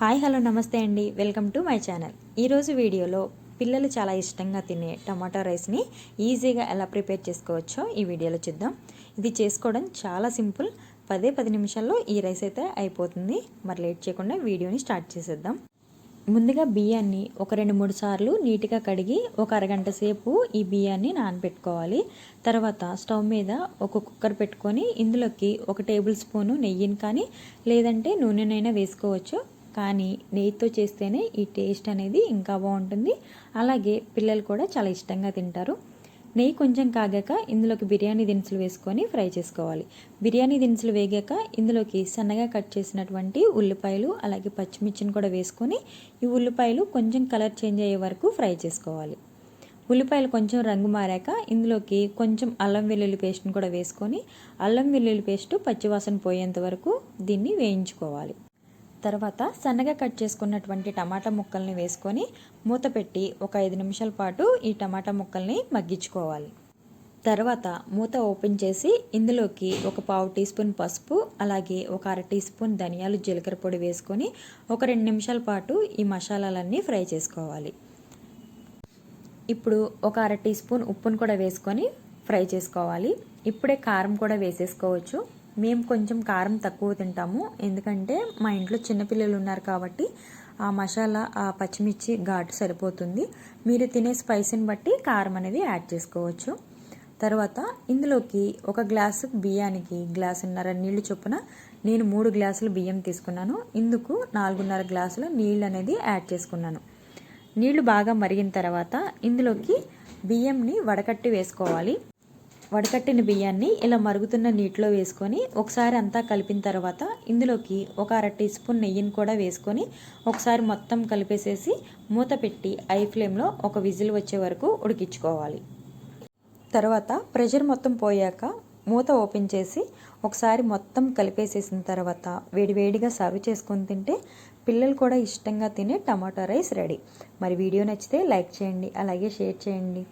Hi hello నమస్తే అండి. Welcome to my channel. ఈరోజు వీడియోలో పిల్లలు చాలా ఇష్టంగా తినే టమాటా రైస్ని ఈజీగా ఎలా ప్రిపేర్ చేసుకోవచ్చో ఈ వీడియోలో చూద్దాం. ఇది చేసుకోవడం చాలా సింపుల్. పదే పది నిమిషాల్లో ఈ రైస్ అయితే అయిపోతుంది. మరి లేట్ చేయకుండా వీడియోని స్టార్ట్ చేసేద్దాం. ముందుగా బియ్యాన్ని ఒక రెండు మూడు సార్లు నీట్గా కడిగి ఒక అరగంట సేపు ఈ బియ్యాన్ని నానబెట్టుకోవాలి. తర్వాత స్టవ్ మీద ఒక కుక్కర్ పెట్టుకొని ఇందులోకి ఒక టేబుల్ స్పూను నెయ్యిని కానీ లేదంటే నూనెనైనా వేసుకోవచ్చు. కానీ నెయ్యితో చేస్తేనే ఈ టేస్ట్ అనేది ఇంకా బాగుంటుంది. అలాగే పిల్లలు కూడా చాలా ఇష్టంగా తింటారు. నెయ్యి కొంచెం కాగాక ఇందులోకి బిర్యానీ దినుసులు వేసుకొని ఫ్రై చేసుకోవాలి. బిర్యానీ దినుసులు వేగాక ఇందులోకి సన్నగా కట్ చేసినటువంటి ఉల్లిపాయలు అలాగే పచ్చిమిర్చిని కూడా వేసుకొని ఈ ఉల్లిపాయలు కొంచెం కలర్ చేంజ్ అయ్యే వరకు ఫ్రై చేసుకోవాలి. ఉల్లిపాయలు కొంచెం రంగు మారాక ఇందులోకి కొంచెం అల్లం వెల్లుల్లి పేస్ట్ని కూడా వేసుకొని అల్లం వెల్లుల్లి పేస్ట్ పచ్చివాసన పోయేంత వరకు దీన్ని వేయించుకోవాలి. తర్వాత సన్నగా కట్ చేసుకున్నటువంటి టమాటా ముక్కల్ని వేసుకొని మూత పెట్టి ఒక ఐదు నిమిషాల పాటు ఈ టమాటా ముక్కల్ని మగ్గించుకోవాలి. తర్వాత మూత ఓపెన్ చేసి ఇందులోకి ఒక పావు టీ స్పూన్ పసుపు అలాగే ఒక అర టీ స్పూన్ ధనియాలు జీలకర్ర పొడి వేసుకొని ఒక రెండు నిమిషాల పాటు ఈ మసాలాలన్నీ ఫ్రై చేసుకోవాలి. ఇప్పుడు ఒక అర టీ స్పూన్ ఉప్పును కూడా వేసుకొని ఫ్రై చేసుకోవాలి. ఇప్పుడే కారం కూడా వేసేసుకోవచ్చు. మేము కొంచెం కారం తక్కువ తింటాము. ఎందుకంటే మా ఇంట్లో చిన్నపిల్లలు ఉన్నారు కాబట్టి ఆ మసాలా ఆ పచ్చిమిర్చి ఘాటు సరిపోతుంది. మీరు తినే స్పైసీని బట్టి కారం అనేది యాడ్ చేసుకోవచ్చు. తర్వాత ఇందులోకి ఒక గ్లాసు బియ్యానికి గ్లాసున్నర నీళ్ళు చొప్పున నేను మూడు గ్లాసులు బియ్యం తీసుకున్నాను. ఇందుకు నాలుగున్నర గ్లాసుల నీళ్ళు అనేది యాడ్ చేసుకున్నాను. నీళ్ళు బాగా మరిగిన తర్వాత ఇందులోకి బియ్యంని వడకట్టి వేసుకోవాలి. వడకట్టిన బియ్యాన్ని ఇలా మరుగుతున్న నీటిలో వేసుకొని ఒకసారి అంతా కలిపిన తర్వాత ఇందులోకి ఒక అర టీ స్పూన్ నెయ్యిని కూడా వేసుకొని ఒకసారి మొత్తం కలిపేసేసి మూత పెట్టి ఐ ఫ్లేమ్లో ఒక విజిల్ వచ్చే వరకు ఉడికించుకోవాలి. తర్వాత ప్రెషర్ మొత్తం పోయాక మూత ఓపెన్ చేసి ఒకసారి మొత్తం కలిపేసేసిన తర్వాత వేడివేడిగా సర్వ్ చేసుకొని తింటే పిల్లలు కూడా ఇష్టంగా తినే టమాటా రైస్ రెడీ. మరి వీడియో నచ్చితే లైక్ చేయండి అలాగే షేర్ చేయండి.